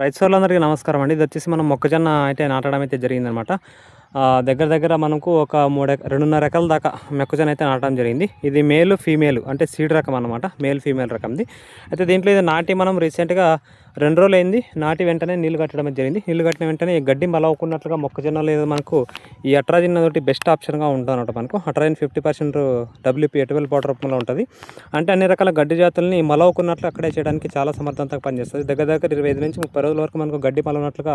రైతు సోదరులందరికీ నమస్కారం అండి. ఇది వచ్చేసి మనం మొక్కజొన్న అయితే నాటడం అయితే జరిగిందనమాట దగ్గర దగ్గర మనకు ఒక మూడు రెండున్నర ఎకరాల దాకా మొక్కజొన్న అయితే నాటడం జరిగింది. ఇది మేలు ఫీమేల్ అంటే సీడ్ రకం అనమాట మేల్ ఫీమేల్ రకంది. అయితే దీంట్లో ఇది నాటి మనం రీసెంట్గా రెండు రోజులు అయింది నాటి వెంటనే నీళ్ళు కట్టడం జరిగింది. నీళ్ళు కట్టిన వెంటనే గడ్డి మలవకున్నట్లుగా మొక్కజొన్న లేదు మనకు ఈ అట్రాజిన్ తోటి బెస్ట్ ఆప్షన్గా ఉంటుంది అనమాట మనకు. Atrazine fifty percent WP wettable powder రూపంలో ఉంటుంది. అంటే అన్ని రకాల గడ్డి జాతుల్ని మలవకున్నట్లు అక్కడే చేయడానికి చాలా సమర్థవంతంగా పనిచేస్తుంది. దగ్గర దగ్గర ఇరవై ఐదు నుంచి ముప్పై రోజుల వరకు మనకు గడ్డి మలవనట్లుగా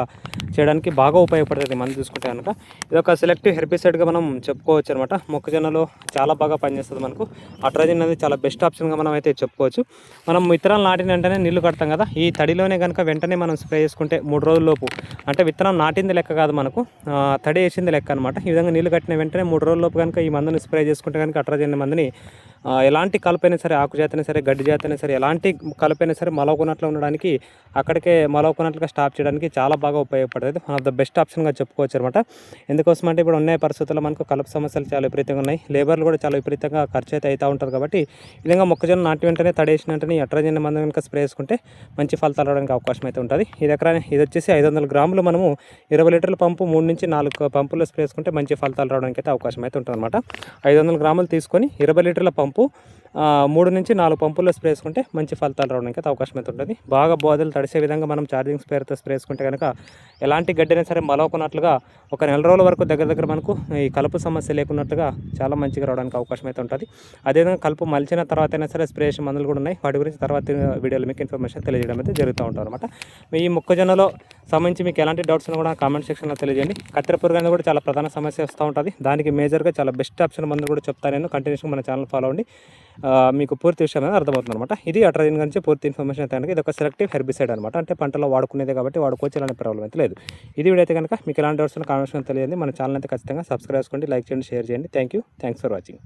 చేయడానికి బాగా ఉపయోగపడుతుంది మనం చూసుకుంటే కనుక ఇది ఒక సెలెక్టివ్ హెర్బిసైడ్గా మనం చెప్పుకోవచ్చు అనమాట మొక్కజొన్నలో చాలా బాగా పనిచేస్తుంది మనకు. అట్రాజిన్ అనేది చాలా బెస్ట్ ఆప్షన్గా మనం అయితే చెప్పుకోవచ్చు. మనం ఇతరాలు నాటిన వెంటనే నీళ్ళు కడతాం కదా ఈ విత్తనాన్ని కనుక వెంటనే మనం స్ప్రే చేసుకుంటే మూడు రోజుల లోపు అంటే విత్తనం నాటింది లెక్క కాదు మనకు తడి వేసింది లెక్క అనమాట ఈ విధంగా నీళ్ళు కట్టిన వెంటనే మూడు రోజుల లోపు కనుక ఈ మందుని స్ప్రే చేసుకుంటే కనుక అట్రాజిన్ మందుని ఎలాంటి కలపైనా సరే ఆకు జాతైనా సరే గడ్డి జాతైనా సరే ఎలాంటి కలపైనా సరే మలవకున్నట్లు ఉండడానికి అక్కడికే మలవకున్నట్లుగా స్టాప్ చేయడానికి చాలా బాగా ఉపయోగపడుతుంది వన్ ఆఫ్ ద బెస్ట్ ఆప్షన్గా చెప్పుకోవచ్చు అనమాట ఎందుకోసం అంటే ఇప్పుడు ఉన్న పరిస్థితుల్లో మనకు కలుపు సమస్యలు చాలా విపరీతంగా ఉన్నాయి. లేబర్లు కూడా చాలా విపరీతంగా ఖర్చు అయితే అవుతూ ఉంటుంది కాబట్టి విధంగా మొక్కజొన్న నాటి వెంటనే తడేసిన వెంటనే ఎట్రజన్ మందు కనుక స్ప్రే చేసుకుంటే మంచి ఫలితాలు రావడానికి అవకాశం అయితే ఉంటుంది. ఇది ఎకరా ఇది వచ్చేసి ఐదు వందల గ్రాములు మనము ఇరవై లీటర్ల పంపు మూడు నుంచి నాలుగు పంపులు స్ప్రే చేసుకుంటే మంచి ఫలితాలు రావడానికి అయితే అవకాశం అయితే ఉంటుంది అనమాట ఐదు వందల గ్రాములు తీసుకొని ఇరవై లీటర్ల పంపు పంపు మూడు నుంచి నాలుగు పంపుల్లో స్ప్రే చేసుకుంటే మంచి ఫలితాలు రావడానికి అయితే అవకాశం అయితే ఉంటుంది. బాగా బోధలు తడిసే విధంగా మనం ఛార్జింగ్ స్ప్రేతో స్ప్రే చేసుకుంటే కనుక ఎలాంటి గడ్డైనా సరే మలవకున్నట్లుగా ఒక నెల రోజుల వరకు దగ్గర దగ్గర మనకు ఈ కలుపు సమస్య లేకున్నట్టుగా చాలా మంచిగా రావడానికి అవకాశం అయితే ఉంటుంది. అదేవిధంగా కలుపు మలిచిన తర్వాత అయినా సరే స్ప్రే చేసే మందులు కూడా ఉన్నాయి. వాటి గురించి తర్వాత వీడియోలో మీకు ఇన్ఫర్మేషన్ తెలియజేయడం అయితే జరుగుతూ ఉంటారు అనమాట ఈ మొక్కజొన్నలో సంబంధించి మీకు ఎలాంటి డౌట్స్ ఉన్నా కూడా కామెంట్ సెక్షన్లో తెలియజేయండి. కత్తెర పురుగు అనేది కూడా చాలా ప్రధాన సమస్య వస్తూ ఉంటుంది. దానికి మేజర్గా చాలా బెస్ట్ ఆప్షన్ మందులు కూడా చెప్తాను నేను. కంటిన్యూస్గా మన ఛానల్ ఫాలో అవ్వండి. మీకు పూర్తి విషయం అనేది అర్థమవుతుంది అనమాట ఇది అట్రాజిన్ గురించి పూర్తి ఇన్ఫర్మేషన్ అయితే కనుక ఇది ఒక సెలెక్టివ్ హెర్బిసైడ్ అనమాట అంటే పంటలో వాడుకునేది కాబట్టి వాడుకోవచ్చు ఎలాంటి ప్రాబ్లం అయితే లేదు. ఇది వీడియో అయితే కనుక మీకు ఎలాంటి డౌట్స్ కామెంట్ సెక్షన్ తెలియజేయండి. మన ఛానల్ అయితే ఖచ్చితంగా సబ్స్క్రైబ్ చేసుకోండి లైక్ చేయండి షేర్ చేయండి. Thank you thanks for watching